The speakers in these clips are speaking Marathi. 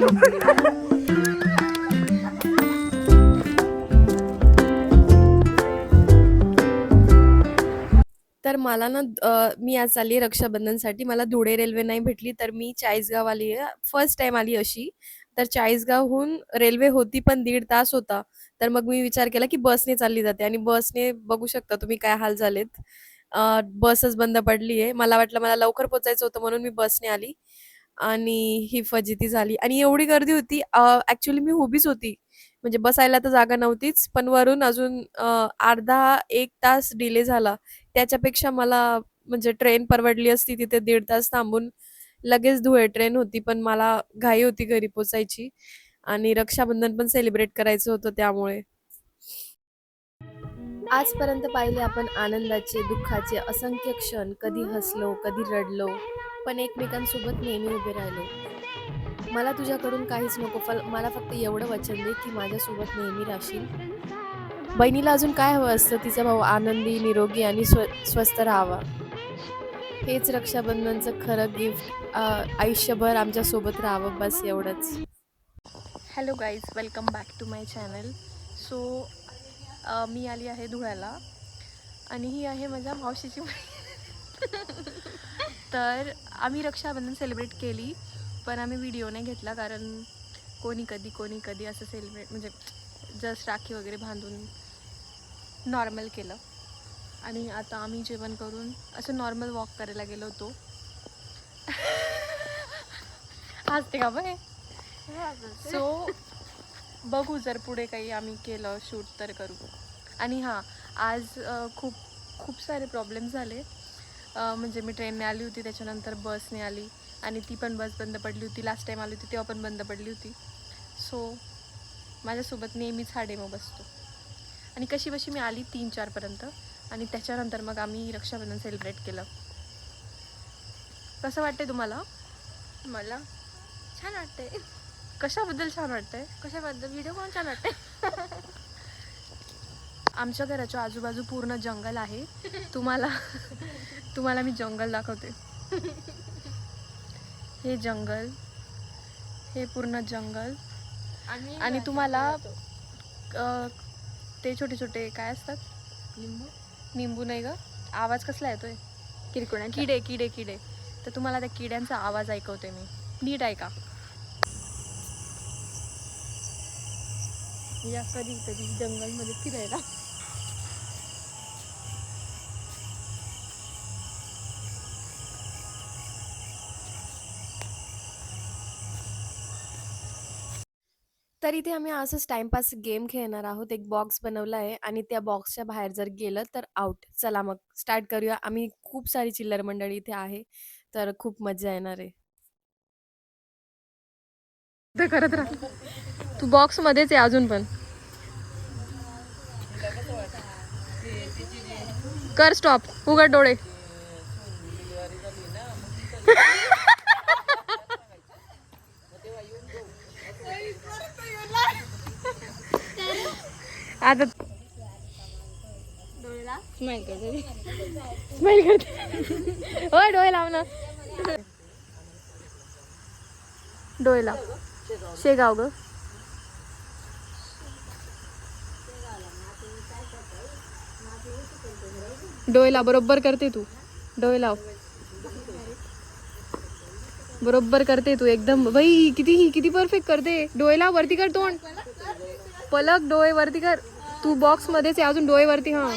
तर मला ना मी आज आली रक्षाबंधनसाठी. मला धुळे रेल्वे नाही भेटली, तर मी चाळीसगाव आली आहे. फर्स्ट टाइम आली अशी. तर चाळीसगावहून रेल्वे होती, पण दीड तास होता. तर मग मी विचार केला, की बसने चालली जाते आणि बसने बघू शकता तुम्ही काय हाल झालेत. बसच बंद पडली आहे. मला वाटलं मला लवकर पोहोचायचं होतं म्हणून मी बसने आली आणि ही फजिती झाली आणि एवढी गर्दी होती. ऍक्च्युली मी उभीच होती. म्हणजे बसायला तर जागा नव्हतीच, पण वरून अजून अर्धा एक तास डिले झाला. त्याच्यापेक्षा मला म्हणजे ट्रेन परवडली असती तिथे दीड तास थांबून लगेच धुळे ट्रेन होती, पण मला घाई होती घरी पोचायची आणि रक्षाबंधन पण सेलिब्रेट करायचं होतं त्यामुळे. आजपर्यंत पाहिले आपण आनंदाचे, दुःखाचे असंख्य क्षण. कधी हसलो, कधी रडलो, पण एकमेकांसोबत नेहमी उभे राहिलो. मला तुझ्याकडून काहीच नको, फल मला फक्त एवढं वचन दे, की माझ्यासोबत नेहमी राहशील. बहिणीला अजून काय हवं असतं? तिचा भाऊ आनंदी, निरोगी आणि स्व स्वस्थ राहावा. हेच रक्षाबंधनचं खरं गिफ्ट. आयुष्यभर आमच्यासोबत राहावं बस एवढंच. Hello guys welcome back to my channel so मी आली आहे धुळ्याला आणि ही आहे माझ्या मावशीची तर आम्ही रक्षाबंधन सेलिब्रेट केली पण आम्ही व्हिडिओ नाही घेतला कारण कोणी कधी कोणी कधी असं सेलिब्रेट म्हणजे जस्ट राखी वगैरे बांधून नॉर्मल केलं. आणि आता आम्ही जेवण करून असं नॉर्मल वॉक करायला गेलो होतो. हसते का बघ सो बघू जर पुढे काही आम्ही केलं शूट तर करू. आणि हां आज खूप खूप सारे प्रॉब्लेम झाले. म्हणजे मी ट्रेनने आली होती त्याच्यानंतर बसने आली आणि ती पण बस बंद पडली होती. लास्ट टाईम आली होती तेव्हा पण बंद पडली होती. सो माझ्यासोबत नेहमीच हा डेमो बसतो. आणि कशी बशी मी आली तीन चारपर्यंत आणि त्याच्यानंतर मग आम्ही रक्षाबंधन सेलिब्रेट केलं. कसं वाटते तुम्हाला? मला छान वाटते कशाबद्दल छान वाटतंय? कशाबद्दल? व्हिडिओ कोण छान वाटते आमच्या घराच्या आजूबाजू पूर्ण जंगल आहे. तुम्हाला तुम्हाला मी जंगल दाखवते. हे जंगल हे पूर्ण जंगल. आणि तुम्हाला ते. छोटे छोटे काय असतात? लिंबू. निंबू नाही ग. आवाज कसला येतोय? किरकोळ. किडे किडे किडे. तर तुम्हाला त्या किड्यांचा आवाज ऐकवते मी. नीट ऐका. या कधी कधी जंगलमध्ये फिरायला. तर इथे आम्ही असंच टाइमपास गेम खेळणार आहोत. एक बॉक्स बनवला आहे आणि त्या बॉक्सच्या बाहेर जर गेलं तर आउट. चला मग स्टार्ट करूया. आम्ही खूप सारी चिल्लर मंडळी इथे आहे, तर खूप मजा येणार आहे. ते करत राहा तू बॉक्स मध्येच आहे अजून पण कर स्टॉप उघड डोळे आता स्माईल करते. स्माईल करते. होय डोळे लाव ना. डोळे लाव शेगाव ग. डोळे लाव बरोबर करते तू. डोळे लाव. बरोबर करते तू एकदम. बाई किती किती परफेक्ट करते. डोळे लाव वरती कर तोंड. पलक डोळे वरती कर. तू बॉक्स मध्येच आहे अजून डोळे वरती हा.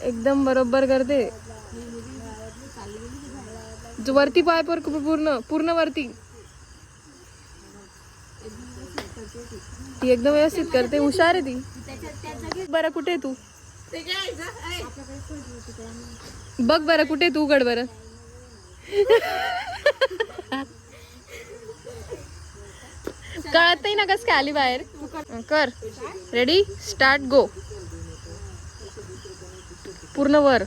एकदम बरोबर करते. जो वरती पाय पर पूर्ण पूर्ण वरती. ती एकदम व्यवस्थित करते. हुशार आहे ती. बरं कुठे तू? बघ बरं कुठे तू? उघड बरं. कळत नाही ना कस काय आली बाहेर? कर. रेडी स्टार्ट गो पूर्ण वर.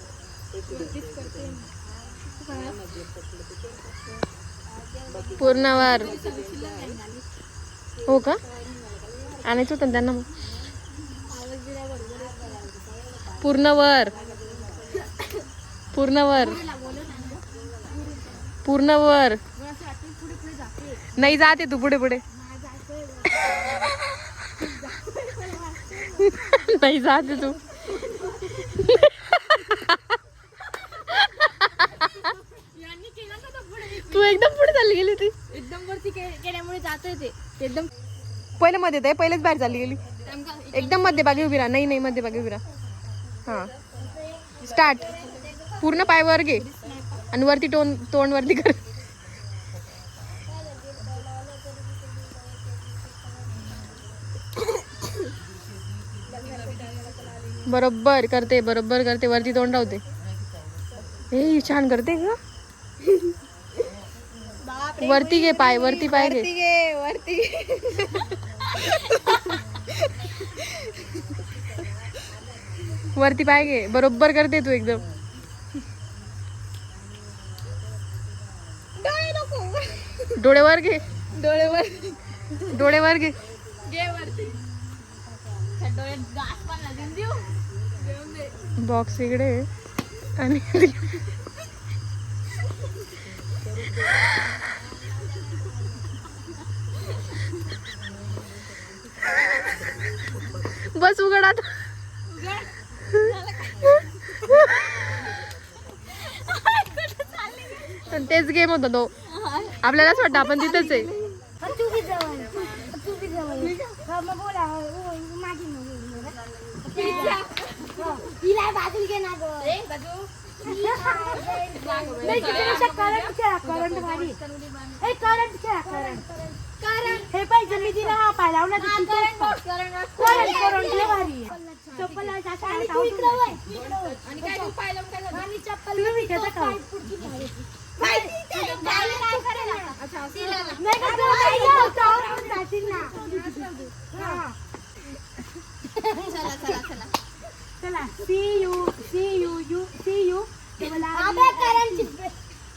पूर्ण वर. हो का? आणायचं होतं त्यांना मग. पूर्ण वर. पूर्ण वर. पूर्ण वर. नाही जाते तू पुढे पुढे. नाही जाते तू. तू एकदम पुढे चालली गेली ती एकदम वरती केल्यामुळे जातोय ते. एकदम पहिले मध्ये ते पहिलेच बाहेर चालली गेली. एकदम मध्यभागी उभी राहा. नाही नाही मध्यभागी उभी राहा. हां. स्टार्ट पूर्ण पाय वर घे. आणि वरती टोन तोंड वरती कर. बरोबर करते बरोबर करते वरती तोंड राहते हे छान करते ग. वरती घे पाय वरती पाय घे. वरती वरती पाय घे बरोबर करते तू एकदम. डोळे वर घे. डोळे वर डोळे वर घे. घे वरती. बॉक्स इकडे. आणि बस उघड आता. तेच गेम होता तो. आपल्यालाच वाटतं आपण तिथंच आहे. तू बी जवळ तू बी जवळ हा, मग बोला हो, माझी मुलगी हिला बाजूला घे ना गं नाही तिथे करंट खेळा करंट मारी हे करंट खेळा करंट करंट हे पाहिजे मी तिला हा पाय लावला तर करंट करंट करंट लय भारी आहे. चप्पल लावायची अशा हातात आवडून. आणि काय तू पाय लावून काय झालं आणि चप्पल तुम्ही घेता का नाही का तुला काही होतं, आवडून जाशील ना. हा. चला see you see you you see you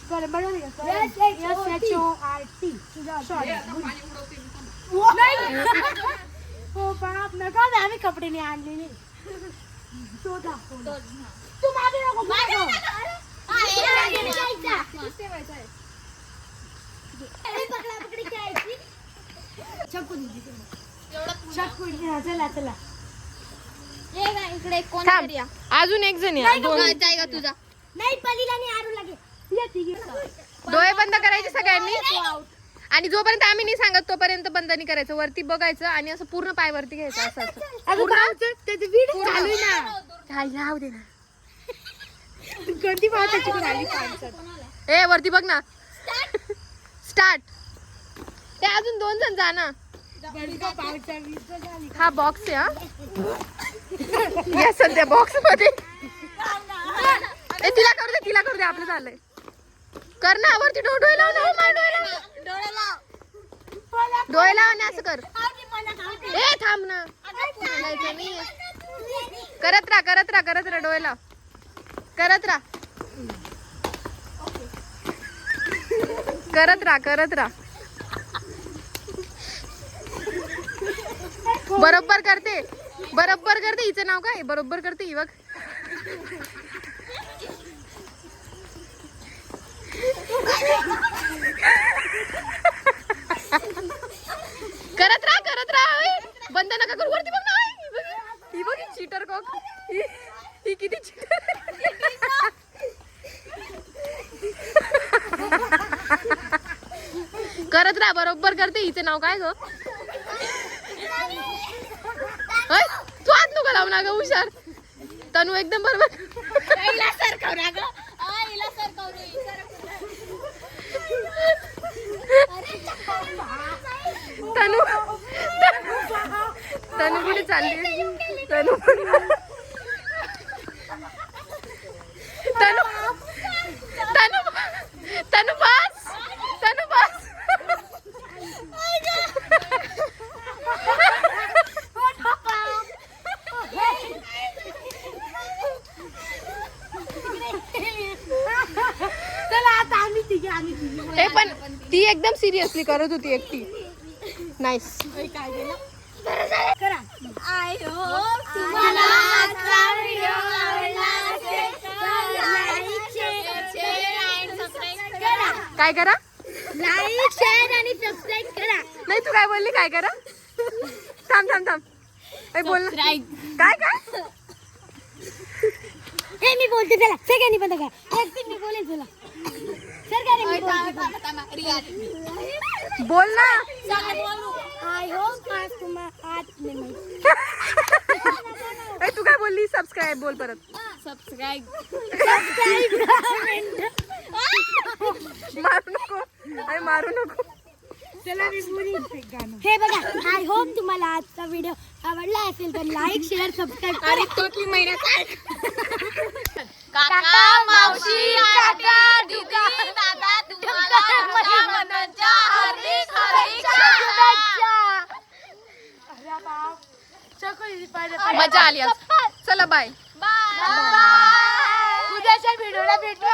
कर बरोबर S H O R T हो बाप नका ना आम्ही कपडे नाही आणलेले. तो दाखव तू मागे नको मागे चला चला. इकडे कोण थांब. अजून एक जण या. दोन. जायगा तुझा. नाही पलीला आणि आरू लागे ये तिघी. डोळे बंद करायचे सगळ्यांनी. आणि जोपर्यंत आम्ही नाही सांगत तोपर्यंत बंद नाही करायचं. वरती बघायचं आणि असं पूर्ण पाय वरती घ्यायचं असं असं. राहू दे ना. कोणती महत्वाची ए वरती बघ ना. स्टार्ट ते अजून दोन जण जा ना. हा बॉक्स आहे हा. या सध्या बॉक्समध्ये ए तिला करू दे तिला करू दे आपलं झालंय. कर ना वरती डो- डोळे लाव ना हो, डोळे लाव. डोळे लाव आणि असं कर. ए थांब ना. करत राहा करत राहा करत राहा डोळे लाव. करत राहा. करत राहा करत राहा. बरोबर करते. बरोबर करते हिचं नाव काय? बरोबर करते ही बघ. करत राहा करत राहा बंद नका करू वरती बघ ना ही बघ, चिटर कॉक. ही किती चिटर करत राहा बरोबर करते हिचं नाव काय ग? तू हात नको लावू ना ग हुशार. तनू एकदम बरोबर. तनू तनू कुठे चालली? तनू तनू तनू बस तनू बस चला आता आम्ही हे पण ती एकदम सिरियसली करत होती एकटी. नाईस करा. आय हो तुम्हाला आजचा व्हिडिओ आवडला असेल तर like, share, शेअर आणि सबस्क्राईब करा. काय काय करा? लाईक शेअर आणि सबस्क्राईब करा. नाही तू काय बोलली? काय करा? थांब थांब थांब. ए, बोल. काय काय? हे मी बोलते चला. सगळ्यांनी बंद करा. एक मी बोलेन तुला. सरकारने मी बोलते बोल ना. आय होप आज तुम्हाला आज नाही ए, तू काय बोलली? सबस्क्राईब बोल परत. सबस्क्राईब मारू नको. अरे मारू नको. चला मी बोलीन हे बघा आय होप तुम्हाला आजचा व्हिडिओ आवडला असेल तर लाईक शेअर सबस्क्राईब करा. काका मावशी काका दीदी. मजा आली आज. चला बाय. बाय. उद्याच्या व्हिडिओला भेटू